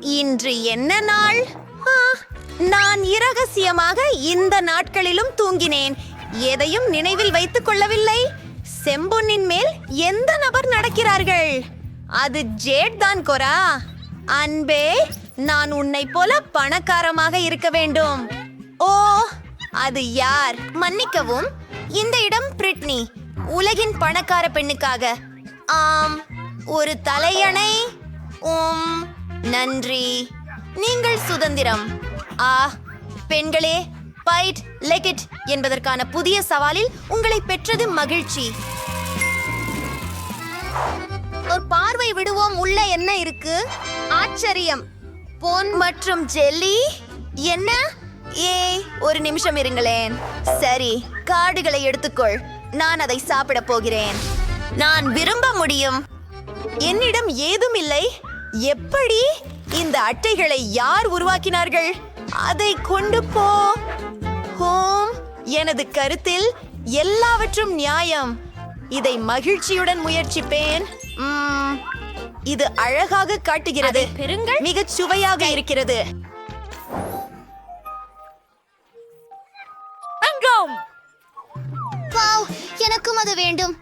இன்று என்ன நாள்? நான் இரகசியமாக இந்த நாட்களிலும் தூங்கினேன். எதையும் நினைவில் வைத்துக் கொள்ளவில்லை. செம்பொன்னின் மேல் எந்த நபர் நடக்கிறார்கள்? அது ஜேட் தான் கொரா. அன்பே நான் உன்னை போல பணக்காரமாக இருக்க வேண்டும். ஓ அது யார்? மன்னிக்கவும் இந்த இடம் பிரிட்னி உலகின் பணக்கார பெண்ணுக்காக. ஆம் ஒரு தலையணை. உம் நன்றி. நீங்கள் சுதந்திரம். ஆ பெண்களே பைட் லெகிட் என்பதற்கான புதிய சவாலில் உங்களை பெற்றது மகிழ்ச்சி. ஒரு பார்வை விடுவோம் உள்ள என்ன இருக்கு? ஆச்சரியம். பொன் மற்றும் ஜெல்லி? என்ன? ஏய் ஒரு நிமிஷம் இருங்களேன். சரி காடுகளை எடுத்துக்கொள். நான் அதை சாப்பிட போகிறேன். நான் விரும்ப முடியும். என்னிடம் ஏதும் இல்லை. எப்படி இந்த அட்டைகளை யார் உருவாக்கினார்கள்? அதை கொண்டு போ. ஹோம் எனது கருத்தில் எல்லாவற்றும் நியாயம். இதை மகிழ்ச்சியுடன் முயற்சிப்பேன். இது அழகாக காட்டுகிறது. பெருங்கள் மிகச் சுவையாக இருக்கிறது. எனக்கும் அது வேண்டும்.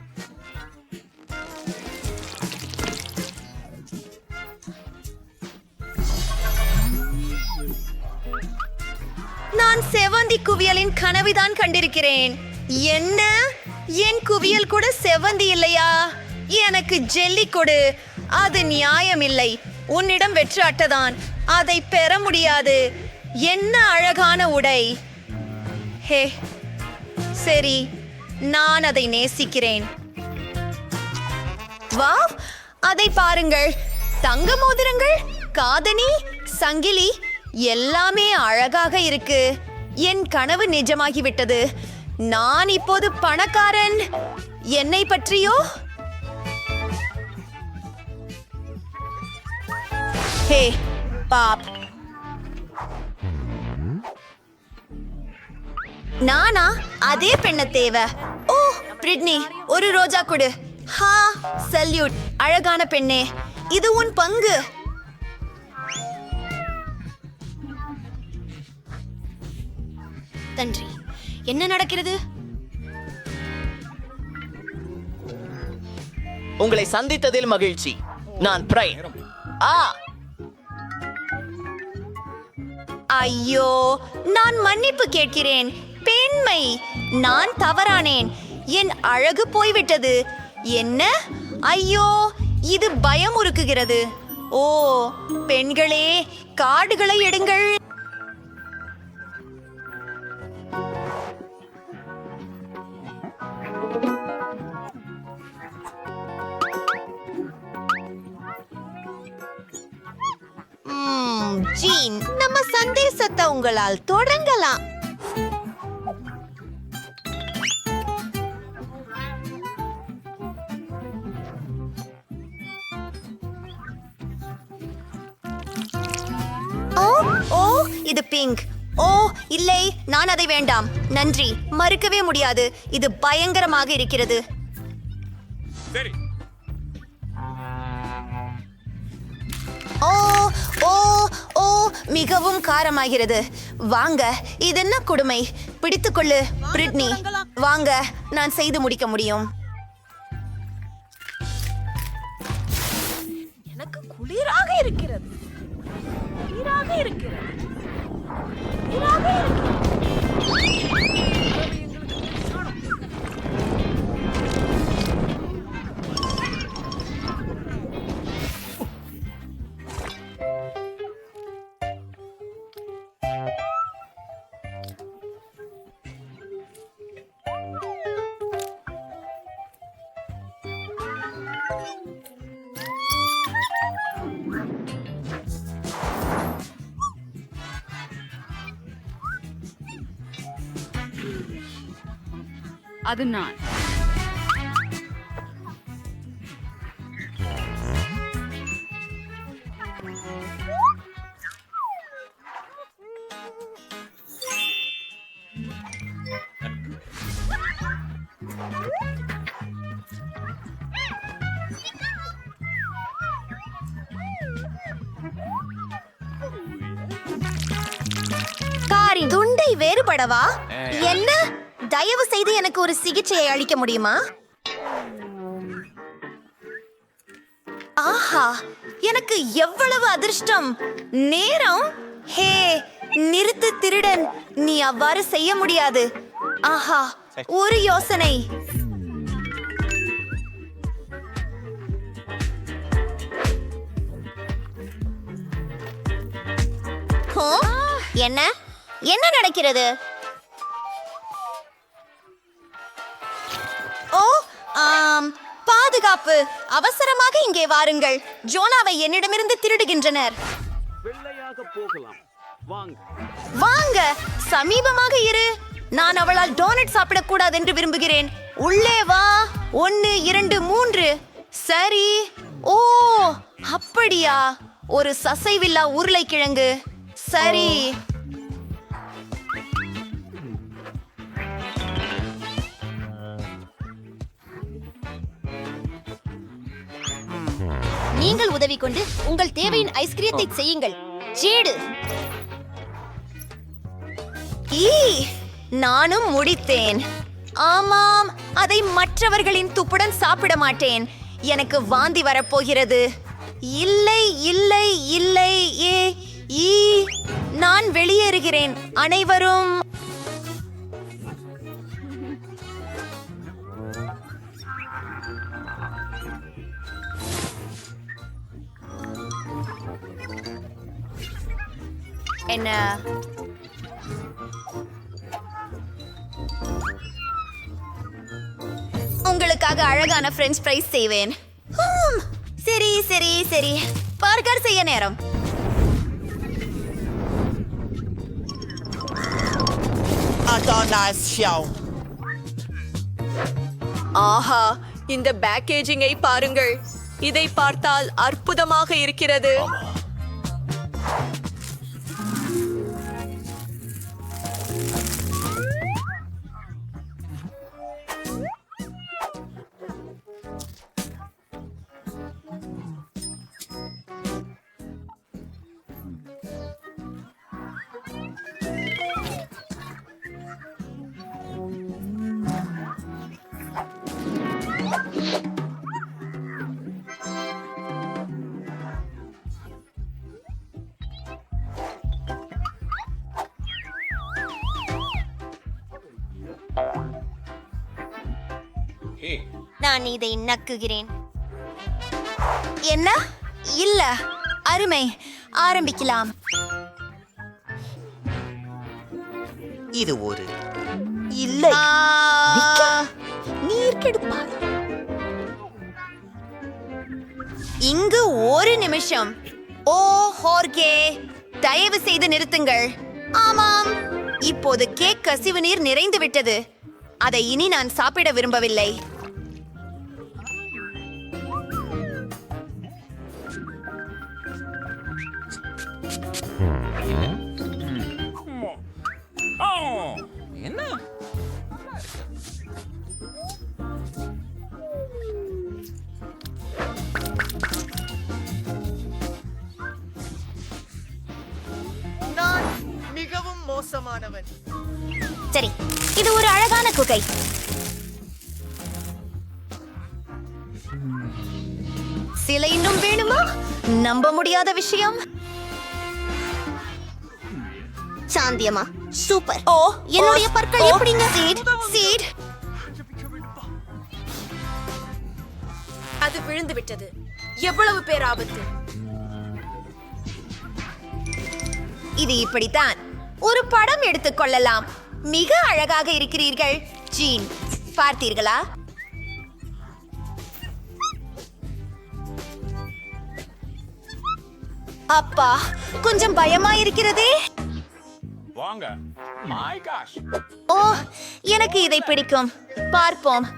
செவந்தி குவியலின் கனவுதான் கண்டிருக்கிறேன். என்ன? என் குவியல் கூட செவந்தி இல்லையா? எனக்கு ஜெல்லி கொடு. அது நியாயம் இல்லை உன்னிடம் வெற்று அட்டதான். அதை பெற முடியாது. என்ன அழகான உடை. ஹே சரி நான் அதை நேசிக்கிறேன். வா அதை பாருங்கள். தங்க மோதிரங்கள் காதணி சங்கிலி எல்லாமே அழகாக இருக்கு. என் கனவு நிஜமாகிவிட்டது. நான் இப்போது பணக்காரன். என்னை பற்றியோ? Hey Bob. நானா? அதே பெண்ண தேவை. ஓ பிரிட்னி ஒரு ரோஜா கொடு. ஹா சல்யூட் அழகான பெண்ணே. இது உன் பங்கு. நன்றி. என்ன நடக்கிறது? உங்களை சந்தித்ததில் மகிழ்ச்சி. நான் பிரைன் ஆ! ஐயோ நான் மன்னிப்பு கேட்கிறேன். பெண்மை. நான் தவறானேன். என் அழகு போய்விட்டது. என்ன? ஐயோ இது பயமுறுக்குகிறது ஓ பெண்களே கார்டுகளை எடுங்கள். ஜீன் நம்ம சந்தேசத்தை உங்களால் தொடங்கலாம். ஓ ஓ இது பிங்க். ஓ இல்லை நான் அதை வேண்டாம். நன்றி மறுக்கவே முடியாது. இது பயங்கரமாக இருக்கிறது. சரி. மிகவும் காரமாகிறது. வாங்க இது என்ன கொடுமை? பிடித்துக்கொள்ளு பிரிட்னி. வாங்க நான் செய்து முடிக்க முடியும். எனக்கு குளிராக இருக்கிறது. குளிராக இருக்கிறது. அது நான். துண்டை வேறுபடவா? என்ன? தயவு செய்து எனக்கு ஒரு சிகிச்சையை அளிக்க முடியுமா? ஆஹா எனக்கு எவ்வளவு அதிர்ஷ்டம். நேரம்? ஹே நிறுத்து திருடன். நீ அவ்வாறு செய்ய முடியாது. ஆஹா ஒரு யோசனை. ஹோ, என்ன? என்ன நடக்கிறது? பாதுகாப்பு. அவசரமாக இங்கே வாருங்கள். ஜோனாவை என்னிடமிருந்து திருடுகின்றனர். வெள்ளையாக போகலாம். வாங்க. வாங்க. சமீபமாக இரு. நான் அவளால் டோனட் சாப்பிடக்கூடாது என்று விரும்புகிறேன். உள்ளே வா. ஒன்னு இரண்டு மூன்று. சரி. ஓ அப்படியா. ஒரு சசைவில்லா உருளைக்கிழங்கு. சரி. நீங்கள் உதவி கொண்டு உங்கள் தேவையின் ஐஸ்கிரீத்தை செய்யுங்கள். சேடு. ஈ நானும் முடித்தேன். ஆமாம் அதை மற்றவர்களின் துப்புடன் சாப்பிட மாட்டேன். எனக்கு வாந்தி வரப்போகிறது. இல்லை இல்லை இல்லை ஏ ஈ நான் வெளியேறுகிறேன். அனைவரும். என்ன உங்களுக்காக அழகான ஃப்ரெஞ்ச் ஃப்ரைஸ் செய்வேன். சரி சரி சரி. பர்கர் செய்ய நேரம். ஆஹா இந்த பேக்கேஜிங்கை பாருங்கள். இதை பார்த்தால் அற்புதமாக இருக்கிறது. நான் இதை நக்குகிறேன். என்ன? இல்ல. அருமை. ஆரம்பிக்கலாம். இது ஒரு இல்லை. நீர் கெடுப்பாய் இங்கு ஒரு நிமிஷம். ஓ ஹோர்கே. தயவு செய்து நிறுத்துங்கள். ஆமாம். இப்போது கேக் கசிவு நீர் நிறைந்து விட்டது அதை இனி நான் சாப்பிட விரும்பவில்லை. மோசமானவன். சரி இது ஒரு அழகான குகை. சிலை இன்னும் வேணுமா? நம்ப முடியாத விஷயம். சாந்தியமா சூப்பர். ஓ என்னுடைய பற்கள் எப்படிங்க? சீட் சீட். அது விழுந்து விட்டது எவ்வளவு பேர் ஆபத்து? இது இப்படித்தான். ஒரு படம் எடுத்துக் கொள்ளலாம். மிக அழகாக இருக்கிறீர்கள் ஜீன். பார்த்தீர்களா? அப்பா கொஞ்சம் பயமா இருக்கிறதே? வாங்க. ஓ எனக்கு இதை பிடிக்கும். பார்ப்போம்.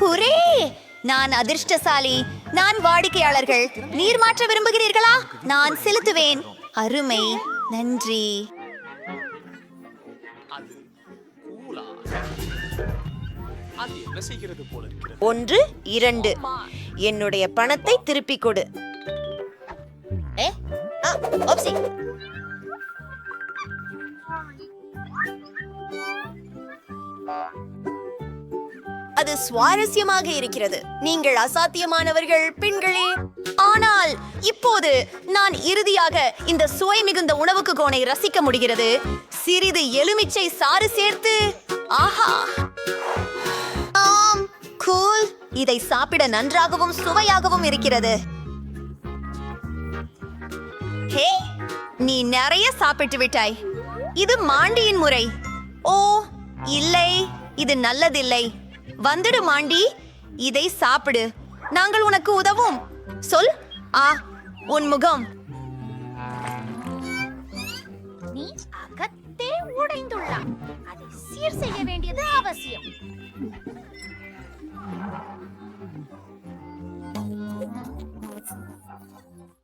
ஹுரே! நான் அதிர்ஷ்டசாலி. நான் வாடிக்கையாளர்கள். நீர் மாற்ற விரும்புகிறீர்களா? நான் செலுத்துவேன். அருமை. நன்றி. ஒன்று இரண்டு. என்னுடைய பணத்தை திருப்பிக் கொடு. ஆ ஓப்சி. அது சுவாரஸ்யமாக இருக்கிறது. நீங்கள் அசாத்தியமானவர்கள் பெண்களே. ஆனால் இப்போது நான் இறுதியாக இந்த சுவை மிகுந்த உணவுக்கு கோணை ரசிக்க முடிகிறது. சிறிது எலுமிச்சை சாறு சேர்த்து ஆஹா. ஆம் கூல். இதை சாப்பிட நன்றாகவும் சுவையாகவும் இருக்கிறது. ஹே நீ நிறைய சாப்பிட்டு விட்டாய். இது மாண்டியின் முறை. ஓ இல்லை. இது நல்லதில்லை. வந்துடு மாண்டி. இதை சாப்பிடு. நாங்கள் உனக்கு உதவும். சொல். ஆ உன் முகம். நீ அகத்தே உடைந்துள்ளாய். அதை சீர் செய்ய வேண்டியது அவசியம்.